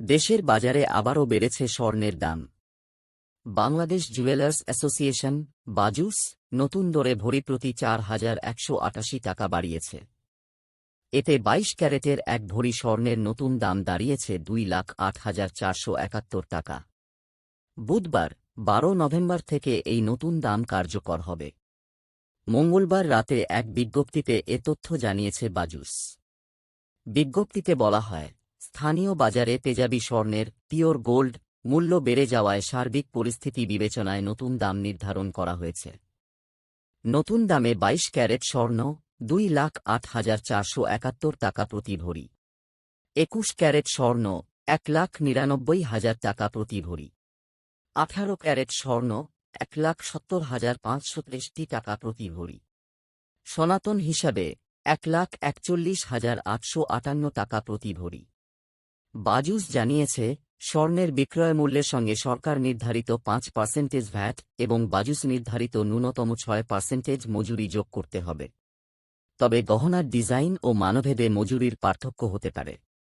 দেশের বাজারে আবারও বেড়েছে স্বর্ণের দাম। বাংলাদেশ জুয়েলার্স অ্যাসোসিয়েশন, বাজুস, নতুন দরে ভরি প্রতি চার হাজার একশো আটাশি টাকা বাড়িয়েছে। এতে বাইশ ক্যারেটের এক ভরি স্বর্ণের নতুন দাম দাঁড়িয়েছে দুই লাখ আট হাজার চারশো একাত্তর টাকা। বুধবার, বারো নভেম্বর থেকে এই নতুন দাম কার্যকর হবে। মঙ্গলবার রাতে এক বিজ্ঞপ্তিতে এ তথ্য জানিয়েছে বাজুস। বিজ্ঞপ্তিতে বলা হয় স্থানীয় বাজারে তেজাবি স্বর্ণের পিওর গোল্ড মূল্য বেড়ে যাওয়ায় সার্বিক পরিস্থিতি বিবেচনায় নতুন দাম নির্ধারণ করা হয়েছে। নতুন দামে বাইশ ক্যারেট স্বর্ণ, দুই লাখ আট হাজার চারশো একাত্তর টাকা প্রতি ভরি। একুশ ক্যারেট স্বর্ণ, এক লাখ নিরানব্বই হাজার টাকা প্রতি ভরি। আঠারো ক্যারেট স্বর্ণ, এক লাখ সত্তর হাজার পাঁচশো তেষট্টি টাকা প্রতি ভরি। সনাতন হিসাবে, এক লাখ একচল্লিশ হাজার আটশো আটান্ন টাকা প্রতি ভরি। বাজুস জানিয়েছে, স্বর্ণের বিক্রয় মূল্যের সঙ্গে সরকার নির্ধারিত পাঁচ পার্সেন্টেজ ভ্যাট এবং বাজুস নির্ধারিত ন্যূনতম ছয় পার্সেন্টেজ মজুরি যোগ করতে হবে। তবে গহনার ডিজাইন ও মানভেদে মজুরির পার্থক্য হতে পারে।